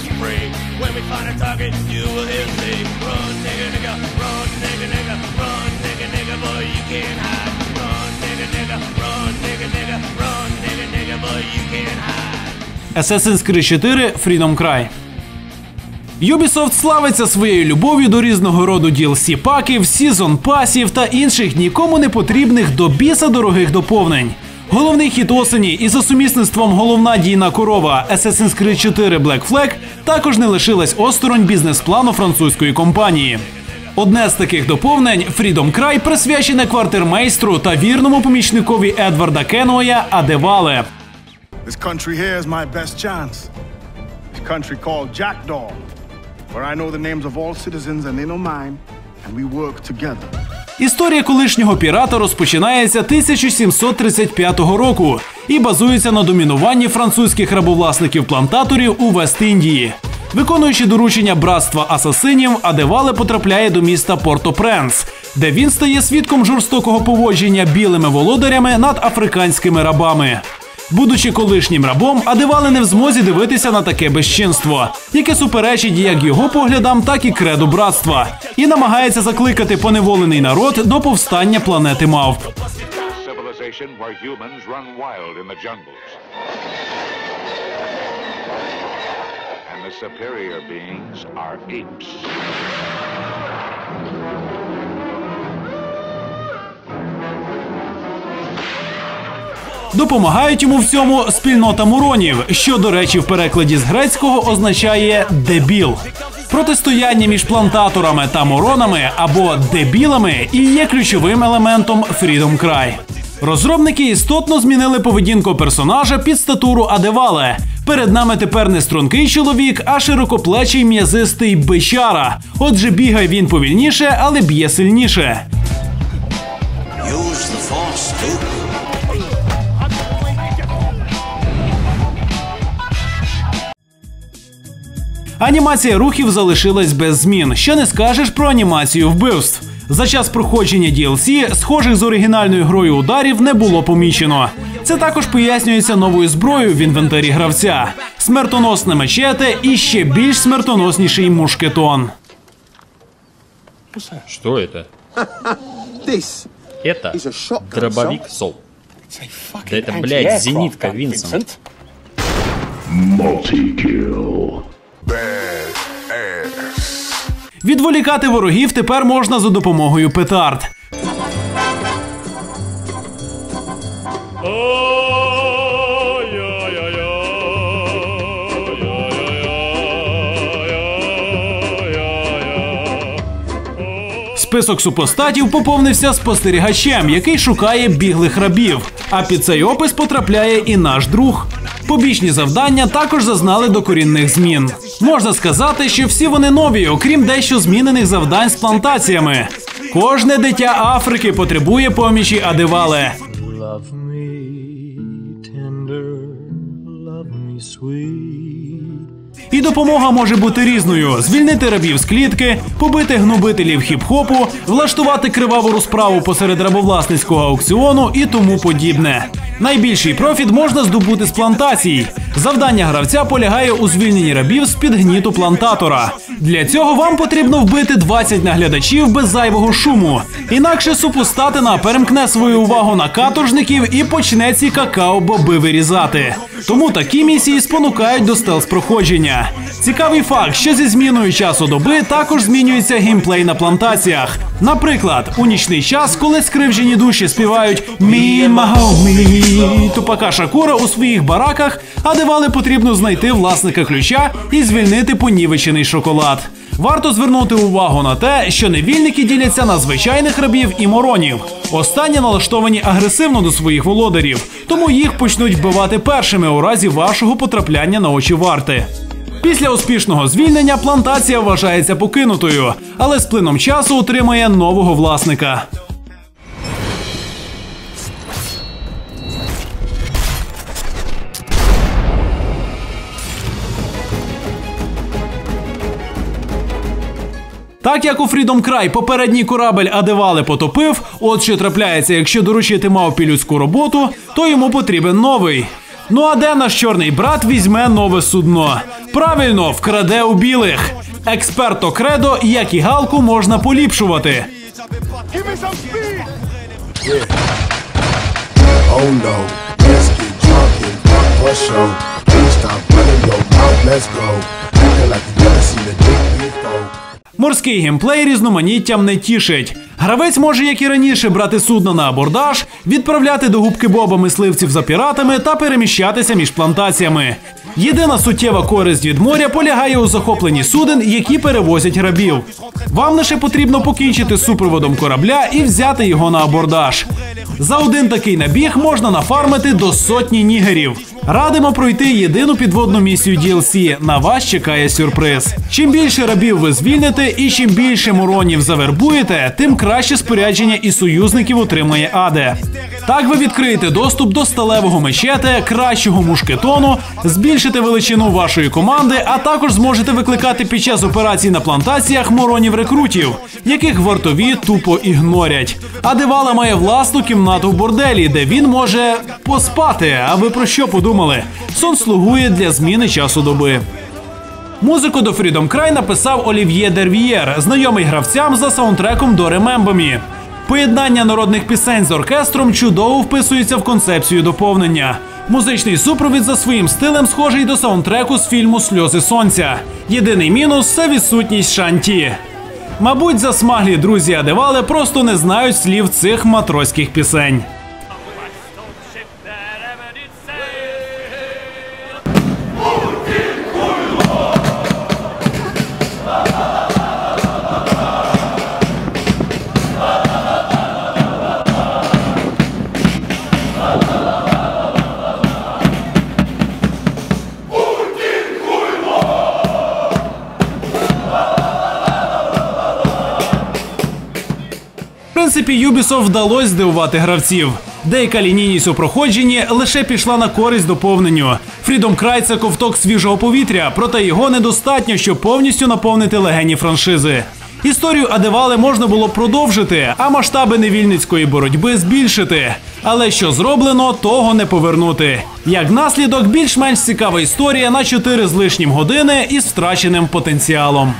looking for. When we find a target, you will hear say, Run, nigga, nigga, run, nigga, nigga, run, nigga, nigga, boy, you can't hide. Run, nigga, nigga, run, nigga, nigga, run, nigga, nigga, boy, you can't hide. Assassin's Creed 4 Freedom Cry. Ubisoft славиться своєю любов'ю до різного роду DLC паків, сезон пасів та інших нікому не потрібних до біса дорогих доповнень. Головний хіт осені і за сумісництвом головна дійна корова Assassin's Creed 4 Black Flag також не лишилась осторонь бізнес-плану французької компанії. Одне з таких доповнень Freedom Cry присвячене квартирмейстру та вірному помічникові Едварда Кеноя Адевале. This country here is my best chance. This country called Jackdaw, where I know the names of all citizens and they know mine, and we work together. Історія колишнього пірата розпочинається 1735 року і базується на домінуванні французьких рабовласників-плантаторів у Вест-Індії. Виконуючи доручення братства асасинів, Адевале потрапляє до міста Порто-Пренс, де він стає свідком жорстокого поводження білими володарями над африканськими рабами. Будучи колишнім рабом, Адевале не в змозі дивитися на таке безчинство, яке суперечить як його поглядам, так і креду братства, і намагається закликати поневолений народ до повстання планети мавп. the superior beings are apes. Допомагають йому в цьому спільнота муронів, що, до речі, в перекладі з грецького означає дебіл. Протистояння між плантаторами та моронами або дебілами і є ключовим елементом Freedom Cry. Розробники істотно змінили поведінку персонажа під статуру Адевале. Перед нами тепер не стрункий чоловік, а широкоплечий м'язистий бичара. Отже, бігає він повільніше, але б'є сильніше. Use the force, Анімація рухів залишилась без змін. Що не скажеш про анімацію вбивств. За час проходження DLC схожих з оригінальною грою ударів не було помічено. Це також пояснюється новою зброєю в інвентарі гравця: смертоносне мечете і ще більш смертоносніший мушкетон. Что это? This Это is a shotgun. дробовик Сол. Да это, блядь, зенитка, Винсент. Відволікати ворогів тепер можна за допомогою петард. Список супостатів поповнився спостерігачем, який шукає біглих рабів. А під цей опис потрапляє і наш друг. Побічні завдання також зазнали докорінних змін. Можна сказати, що всі вони нові, окрім дещо змінених завдань з плантаціями. Кожне дитя Африки потребує помічі Адевале. Love me tender, love me sweet. І допомога може бути різною: звільнити рабів з клітки, побити гнобителів хіп-хопу, влаштувати криваву розправу посеред рабовласницького аукціону і тому подібне. Найбільший профіт можна здобути з плантацій. Завдання гравця полягає у звільненні рабів з під гніту плантатора. Для цього вам потрібно вбити 20 наглядачів без зайвого шуму. Інакше супостатина перемкне свою увагу на каторжників і почне ці какао-боби вирізати. Тому такі місії спонукають до стелс проходження. Цікавий факт, що зі зміною часу доби також змінюється геймплей на плантаціях. Наприклад, у нічний час, коли скривжені душі співають «Me and my homie» тупака Шакура у своїх бараках, а девали потрібно знайти власника ключа і звільнити понівечений шоколад. Варто звернути увагу на те, що невільники діляться на звичайних рабів і моронів. Останні налаштовані агресивно до своїх володарів, тому їх почнуть вбивати першими у разі вашого потрапляння на очі варти. Після успішного звільнення плантація вважається покинутою, але з плином часу отримає нового власника. Так як у Freedom Cry попередній корабель Адевали потопив, от що трапляється, якщо доручити мавпі людську роботу, то йому потрібен новий. Ну а де наш чорний брат візьме нове судно? Правильно, вкраде у білих. Експерт Окредо, як і галку можна поліпшувати. Like you never seen a dick before. Морський геймплей різноманіттям не тішить. Гравець може, як і раніше, брати судно на абордаж, відправляти до губки Боба мисливців за піратами та переміщатися між плантаціями. Єдина суттєва користь від моря полягає у захопленні суден, які перевозять рабів. Вам лише потрібно покінчити з супроводом корабля і взяти його на абордаж. За один такий набіг можна нафармити до сотні нігерів. Радимо пройти єдину підводну місію DLC. На вас чекає сюрприз. Чим більше рабів ви звільните і чим більше муронів завербуєте, тим краще спорядження і союзників отримає Аде. Так ви відкриєте доступ до сталевого мечети, кращого мушкетону, збільшите величину вашої команди, а також зможете викликати під час операцій на плантаціях моронів рекрутів, яких вартові тупо ігнорять. А Девала має власну кімнату в борделі, де він може поспати. А ви про що подумали? Сон слугує для зміни часу доби. Музику до Freedom Cry написав Олів'є Дервієр, знайомий гравцям за саундтреком до Ремембомі. Поєднання народних пісень з оркестром чудово вписується в концепцію доповнення. Музичний супровід за своїм стилем схожий до саундтреку з фільму Сльози сонця. Єдиний мінус це відсутність шанті. Мабуть, засмаглі друзі Адевали просто не знають слів цих матроських пісень. Принципі, Ubisoft вдалося здивувати гравців. Деяка лінійність у проходженні лише пішла на користь доповненню. Freedom Cry – це ковток свіжого повітря, проте його недостатньо, щоб повністю наповнити легені франшизи. Історію Адевали можна було продовжити, а масштаби невільницької боротьби збільшити. Але що зроблено, того не повернути. Як наслідок, більш-менш цікава історія на 4 з лишнім години із втраченим потенціалом.